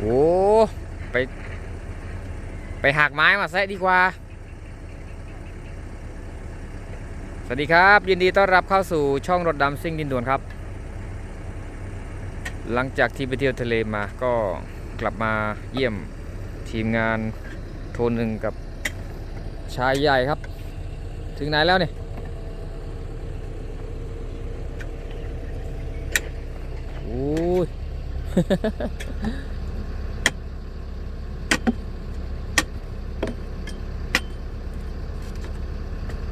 โอ้ไป ไปหักไม้มาแซะดีกว่า สวัสดีครับ ยินดีต้อนรับเข้าสู่ช่องรถดำซิ่งดินด่วนครับ หลังจากที่ไปเที่ยวทะเลมาก็กลับมาเยี่ยมทีมงานโทนหนึ่งกับชายใหญ่ครับ ถึงไหนแล้วเนี่ยโอ้ย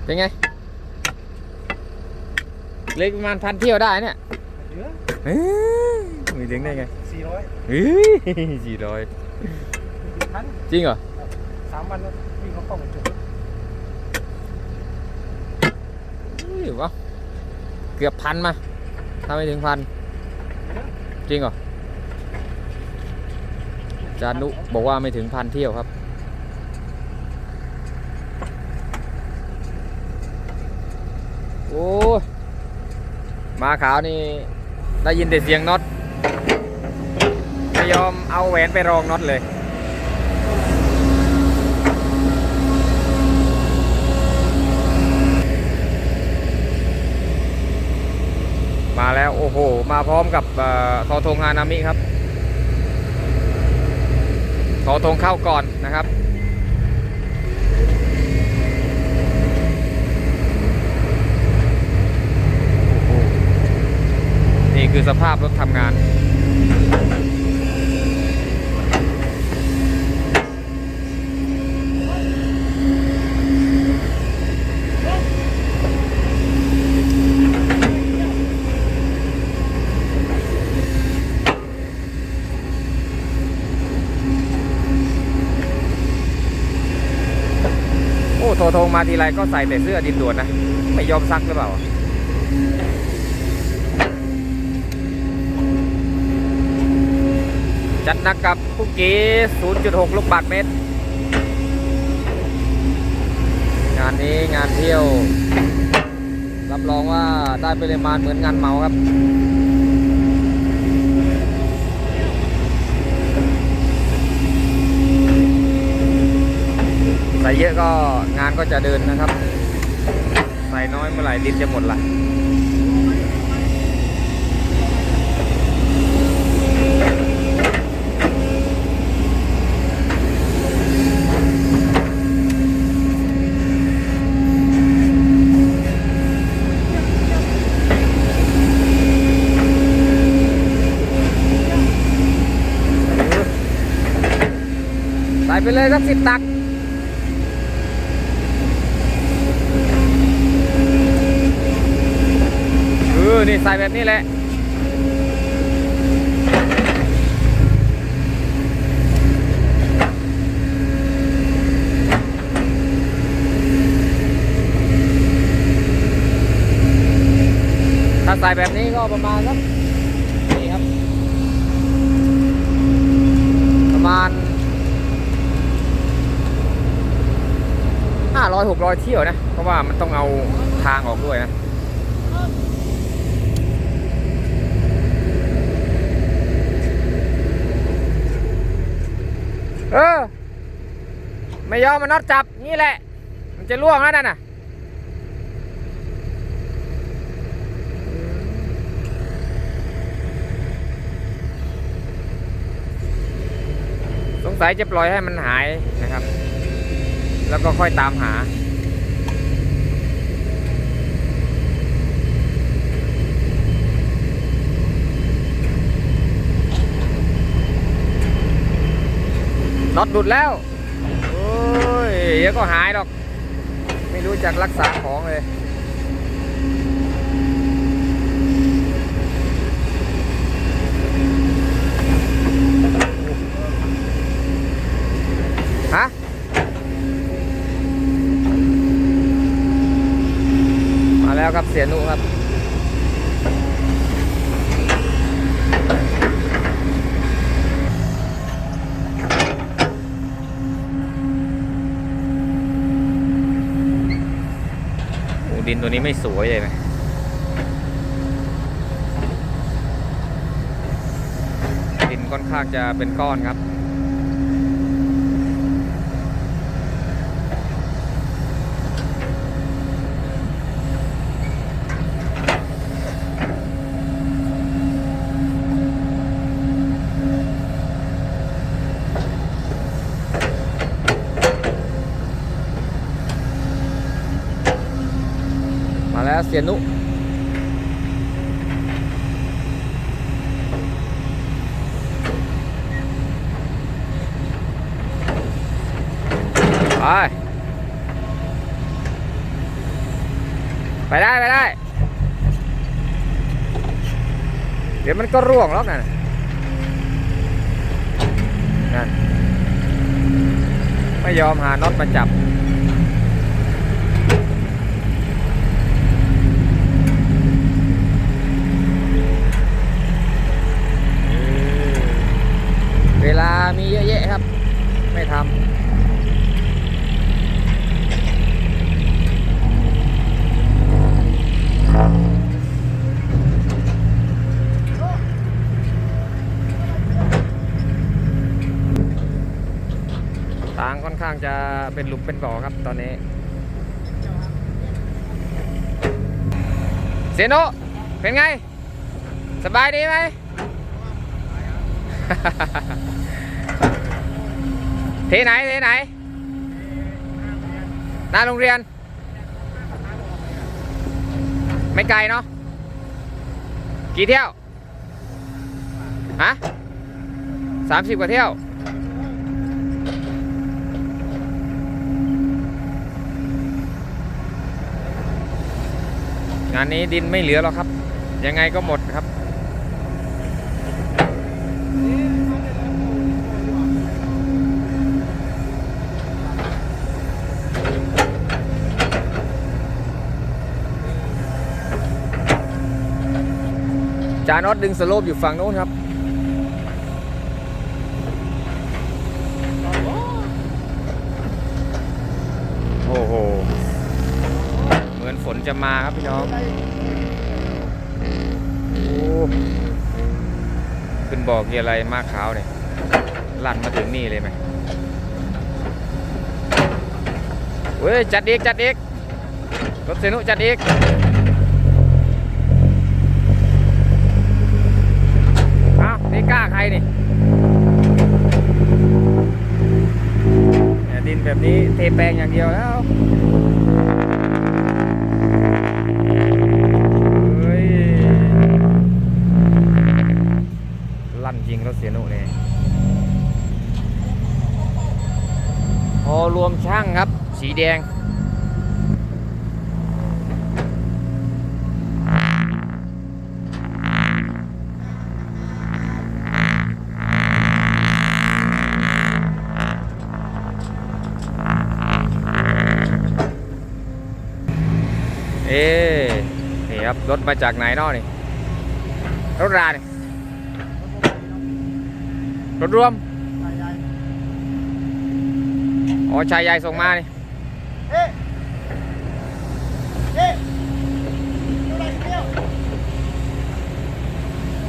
เป็นไงเล็กประมาณพันเที่ยวได้เนี่ยเยอะเฮ้ยมือเลี้ยงได้ไงสี่ร้อยเฮ้ยสี่ร้อยพันจริงเหรอสามวันแล้ววิ่งเขาเข้ามาจุดเฮ้ยวะเกือบพันมาถ้าไม่ถึงพัน จริงเหรอจานุบอกว่าไม่ถึงพันเที่ยวครับ อ้มาขาวนี่ได้ยินแต่เสียงน็อตไม่ยอมเอาแหวนไปรองน็อตเลยมาแล้วโอ้โห มาพร้อมกับทอทงฮานามิครับทอทงเข้าก่อนนะครับ โอ้โห นี่คือสภาพรถทำงาน โอ้โทรทงมาทีไรก็ใส่แต่เสื้อดินด่วนนะ ไม่ยอมซักหรือเปล่า จัดหนักกับคุกกี้ 0.6 ลูกบาทเมตร งานนี้งานเที่ยว รับรองว่าได้ปริมาณเหมือนงานเมาครับใส่เยอะก็งานก็จะเดินนะครับ ใส่น้อยเมื่อไหร่ดินจะหมดละใเลยสักสิบตัก เออ นี่ใส่แบบนี้แหละถ้าใส่แบบนี้ก็ประมาณสักนี่ครับ ประมาณ 500 600เที่ยวนะ เพราะว่ามันต้องเอาทางออกด้วยนะเออ ไม่ยอมมันน็อตจับนี่แหละ มันจะล่วงแล้วนั่นน่ะสงสัยจะปล่อยให้มันหายนะครับ แล้วก็ค่อยตามหา น็อตหลุดแล้ว โอ้ยเดี๋ยวก็หายหรอก ไม่รู้จักรักษาของเลยฮะ มา แล้วครับเสียนุครับดินตัวนี้ไม่สวยเลยนะดินค่อนข้างจะเป็นก้อนครับ เสียนุไปไปได้ไปได้ เดี๋ยวมันก็ร่วงแล้วนั่นน่ะนั่นไม่ยอมหาน็อตมาจับ เวลา มีเยอะแยะครับ ไม่ทำทางค่อนข้างจะเป็นหลุมเป็นบ่อครับตอนนี้ เซโนเป็นไง สบายดีไหม ทไหนเทไหนหน้าโรงเรียน ไม่ไกลเนาะกี่เที่ยวฮะสามสิบกว่าเที่ยวงานนี้ดินไม่เหลือแล้วครับ ยังไงก็หมดครับ จานอตดึงสโลปอยู่ฝั่งโน้นครับ โอ้โห เหมือนฝนจะมาครับพี่น้อง โอ้ขึ้นบอกเกียร์อะไรมากขาวเนี่ยลั่นมาถึงนี่เลยไหมเว้ย จัดอีกจัดอีกรถเซนุจัดอีก อ้าวนี่ กล้าใครนี่ดินแบบนี้เทแปลงอย่างเดียวแล้วเฮ้ยลั่นจริงรถเสียนุเนี่ยพอรวมช่างครับ สีแดง ครับรถมาจากไหนนอกนี่รถรานี่ยรถรวมอ๋อชายใหญ่ส่งมานี่เอ๊ะเอ๊ะไหร่เที่ยว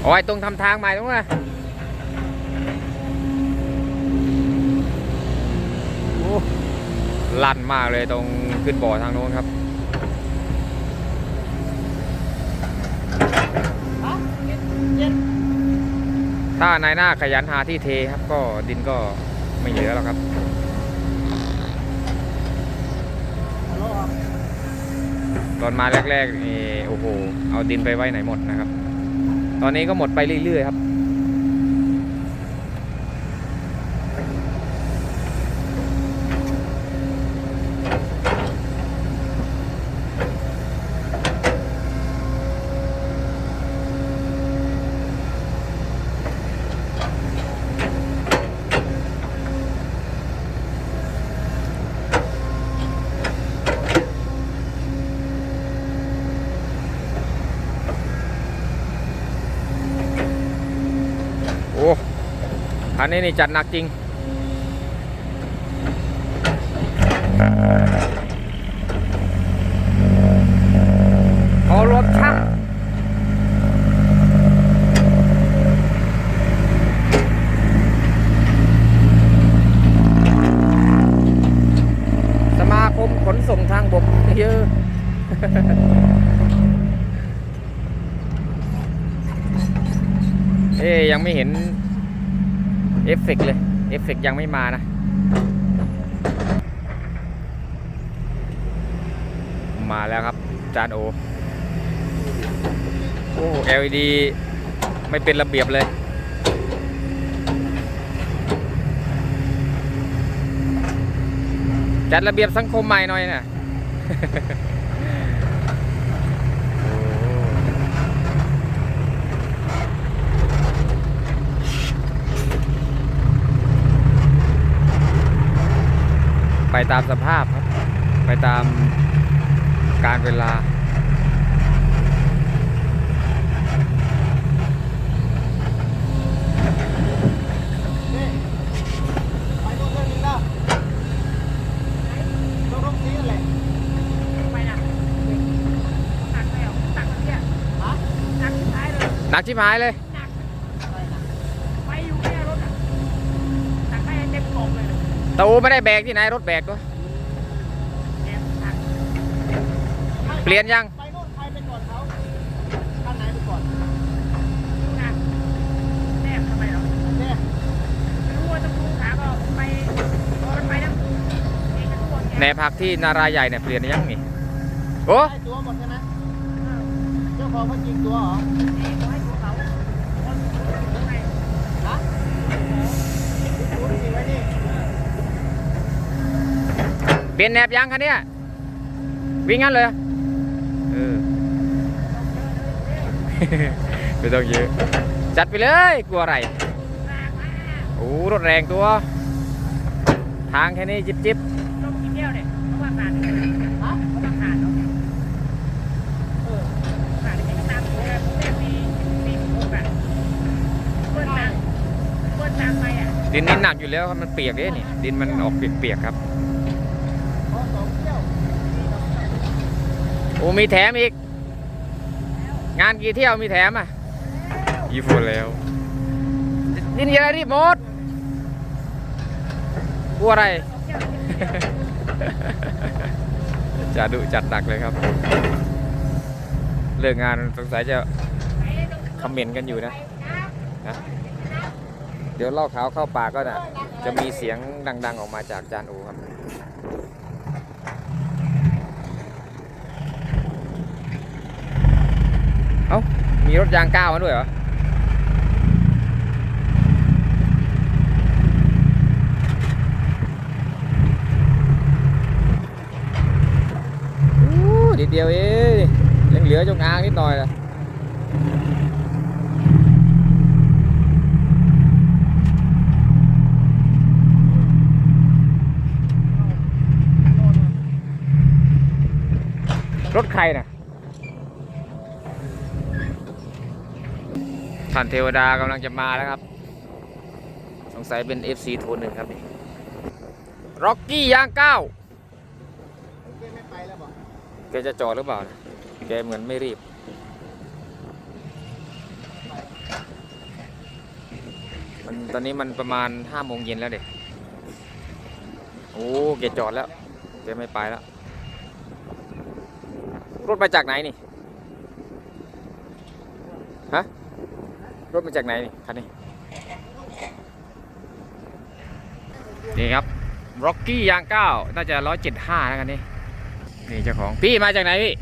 อ๋อไอตรงทำทางใหม่ตรงนั้นนะโอ้ลั่นมากเลยตรงขึ้นบ่อทางโน้นครับ ฮะเจ็ดเจ็ด ถ้านายหน้าขยันหาที่เทครับ ก็ดินก็ไม่เหลือแล้วครับตอนมาแรกๆนี่โอ้โหเอาดินไปไว้ไหนหมดนะครับ ตอนนี้ก็หมดไปเรื่อยๆครับ โอ้คันนี้นี่จัดหนักจริง เอรวมช่าง เอ๊ยยังไม่เห็นเอฟเฟกต์เลย เอ ฟเฟกยังไม่มานะมาแล้วครับ จานโอโอ้ LED ไม่เป็นระเบียบเลย จัดระเบียบสังคมใหม่หน่อยนะ ไปตามสภาพครับ ไปตามการเวลาไปหมดเลยนะรถนี้เลยไปนะตักอะไรอะตักชิ้นท้ายเลยตักชิบหายเลย หนัก อะไรนะ ไปอยู่เนี่ยรถอะหนักให้เต็มกล่อง เลยตูไม่ได้แบกที่ไหนรถแบกด้วยแกหนักเปลี่ยนยังไปโน่นใครไปก่อนเขาคันไหนไปก่อนดูหนักแนบทำไมเหรอเนี่ยไม่รู้ว่าต้องดูขาก็ไปรอมันไปนะเองก็ทั่วแหนพักที่นารายใหญ่เนี่ยเปลี่ยนยังนี่โอ้ได้ตัวหมดใช่ไหมเจ้าของเขาจริงตัวเหรอ เองก็ให้ตัวเขาคนข้างใน ฮะดูดิไว้นี่ เปลี่ยนแหนบยังคันเนี้ยวิ่งงั้นเลยเออไม่ต้องเยอะจัดไปเลยกลัวอะไรหนักมากโอ้รถแรงตัว ทางแค่นี้จิบจิบต้องกินแก้วเนี่ยเพราะว่าขาดเนี่ยฮะเพราะว่าขาดเนาะเออขาดเนี่ยก็ตามตัวแบบแรกมีมีหกอะเปิ้ลตังเปิ้ลตังไปอะดินนี่หนักอยู่แล้วครับมันเปียกเด้นี่ดินมันออกเปียกๆครับ พอสองเที่ยว โอ้มีแถมอีก งานกี่เที่ยวมีแถมอะยี่ฟูแล้วดินเยอะรีบหมดกลัวอะไรจะดุจัดหนักเลยครับ เลิกงานสงสัยจะคอมเมนต์กันอยู่นะนะ เดี๋ยวเล่าขาวเข้าปากก็นะจะมีเสียงดัง ๆ ออกมาจากจานโอครับ เอ้า มีรถยางก้าวมาด้วยเหรอนิดเดียวเองยังเหลือจงอางนิดหน่อยนะรถใครน่ะ ท่านเทวดากำลังจะมาแล้วครับ สงสัยเป็น FC โทนหนึ่งครับนี่ร็อกกี้ยางก้าเกมไม่ไปแล้วบอแกจะจอดหรือเปล่า แกเหมือนไม่รีบ มันตอนนี้มันประมาณห้าโมงเย็นแล้วเด็กโอ้แกจอดแล้ว แกไม่ไปแล้ว รถมาจากไหนนี่ ฮะ รถมาจากไหนนี่คันนี้ นี่ครับร็อกกี้ยางเก้าน่าจะร้อยเจ็ดห้าแล้วกันนี่นี่เจ้าของพี่มาจากไหนพี่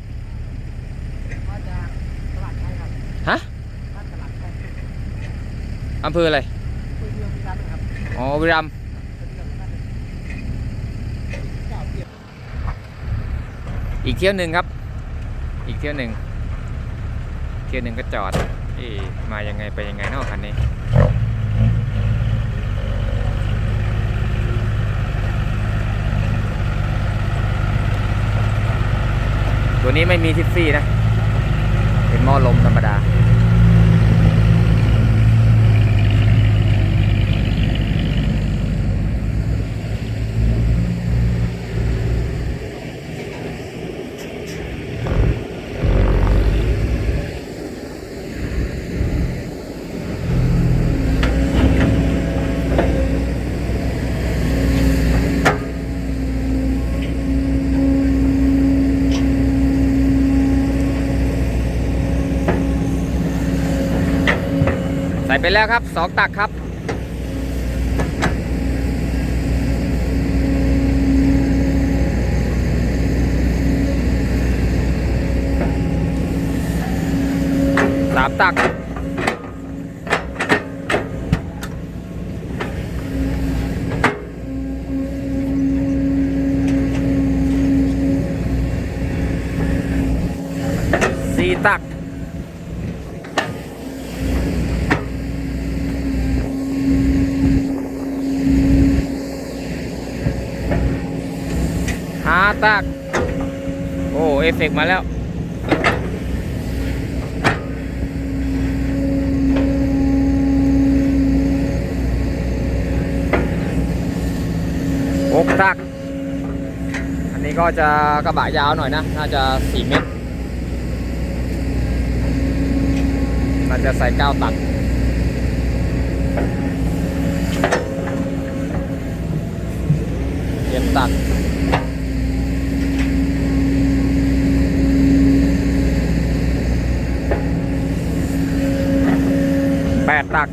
มาจากตลาดไทยครับฮะบ้านตลาดไทยอำเภออะไรคุยเรื่องที่ร้านนะครับอ๋อบุรีรัมย์เป็นเรื่องที่ร้านเจ้าเกียรติอีกเที่ยวหนึ่งครับ อีกเที่ยวหนึ่งเที่ยวหนึ่งก็จอด เอ๊มายังไงไปยังไงนอกคันนี้ตัวนี้ไม่มีทิฟฟี่นะ เป็นหม้อลมธรรมดา สองตักครับสามตัก สี่ตัก ห้าตักโอ้เอฟเฟกต์มาแล้วหกตักอันนี้ก็จะกระบะยาวหน่อยนะ น่าจะสี่เมตรน่าจะใส่เก้าตักเจ็ดตัก แปดตัก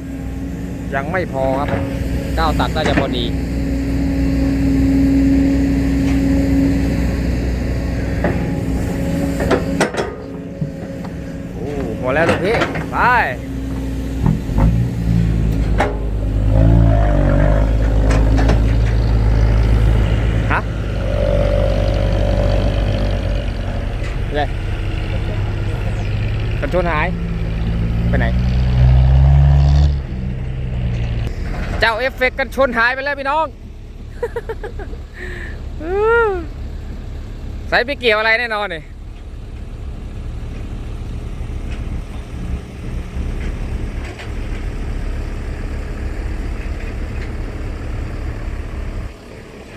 ยังไม่พอครับเก้าตักน่าจะพอดีโอ้หมดแล้วลูกพี่ไปฮะเลยกันชนหาย ไปไหน เจ้าเอฟเฟกต์กันชนหายไปแล้วพี่น้องใส่ไปเกี่ยวอะไรแน่นอนนี่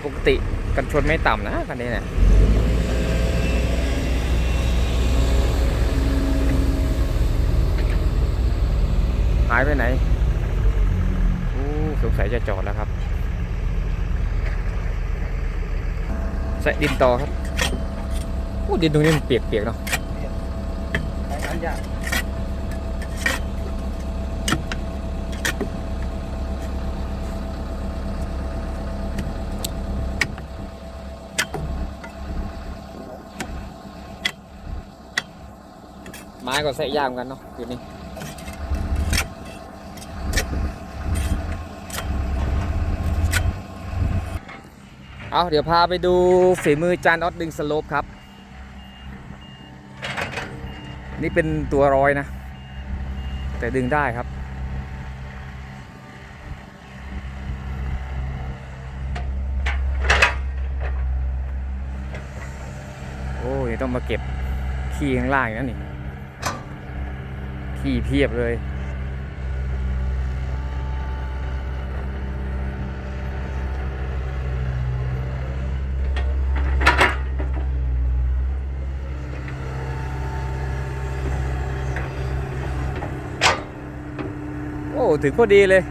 ปกติกันชนไม่ต่ำนะคันนี้เนี่ยหายไปไหน สงสัยจะจอดแล้วครับใส่ดินต่อครับโอ้ดินตรงนี้มันเปียกๆเนาะไม้ก็ใส่ยากเหมือนกันเนาะคืนนี้ เอาเดี๋ยวพาไปดูฝีมือจานออดดึงสโลปครับ นี่เป็นตัวร้อยนะ แต่ดึงได้ครับ โอ้ยต้องมาเก็บขี้ข้างล่างนั่นนี่ขี้เพียบเลย ถึงพอดีเลย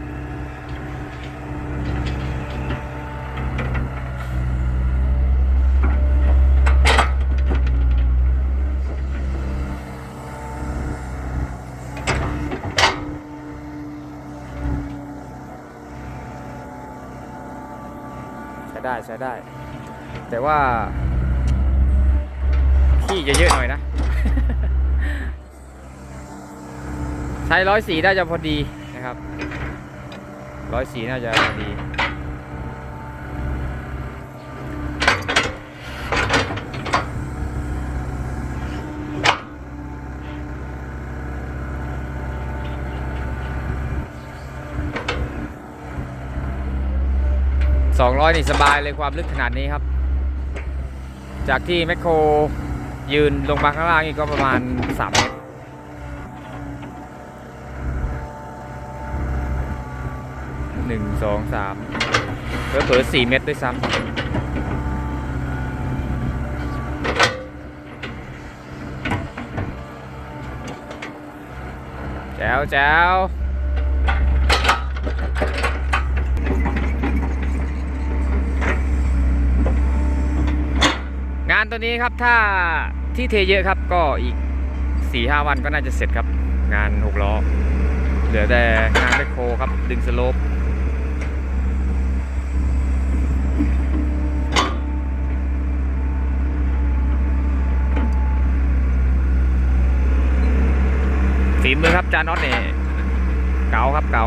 ใช้ได้ใช้ได้ แต่ว่าขี้จะเยอะหน่อยนะใช้ร้อยสีน่าจะพอดี นะครับร้อยสีน่าจะดีสองร้อยนี่สบายเลยความลึกขนาดนี้ครับ จากที่แมคโครยืนลงมาข้างล่างนี่ก็ประมาณ 3 เมตร หนึ่งสองสามเผลอๆสี่เมตรด้วยซ้ำแจ๋วแจ๋วงานตัวนี้ครับถ้าที่เทเยอะครับก็อีก4ี่ห้าวันก็น่าจะเสร็จครับ งานหกล้อเหลือแต่งานแมคโคครับ ดึงสโลป ฝีมือครับจานน็อตเนี่ยเก๋าครับเก๋า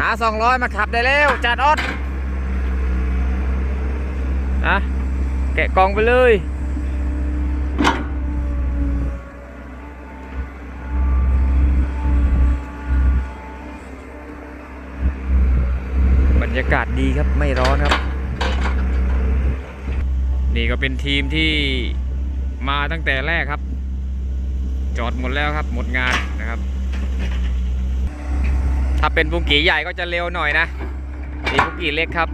หาสองร้อยมาขับได้แล้วจานออดนะแกะกองไปเลย รยากาศดีครับไม่ร้อนครับ นี่ก็เป็นทีมที่มาตั้งแต่แรกครับ จอดหมดแล้วครับหมดงานนะครับ ถ้าเป็นบุงกีใหญ่ก็จะเร็วหน่อยนะนี่บุงกีเล็กครับ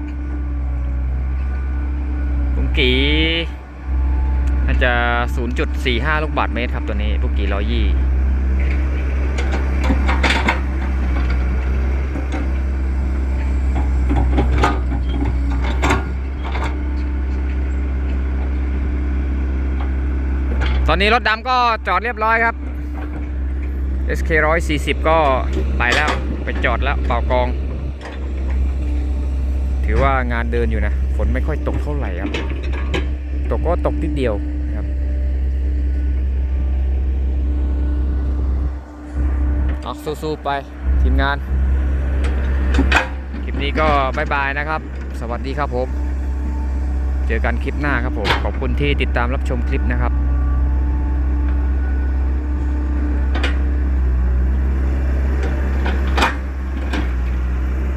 บุงกีน่าจะ 0.45 ลูกบาทเมตรครับตัวนี้บุงกีร้อยยี่ อนนี้รถดำก็จอดเรียบร้อยครับ SK 140 ก็ไปแล้วไปจอดแล้วเป่ากอง ถือว่างานเดินอยู่นะ ฝนไม่ค่อยตกเท่าไหร่ครับ ตกก็ตกนิดเดียวครับเอาสู้ๆไปทีมงาน คลิปนี้ก็บายบายนะครับ สวัสดีครับผม เจอกันคลิปหน้าครับผม ขอบคุณที่ติดตามรับชมคลิปนะครับ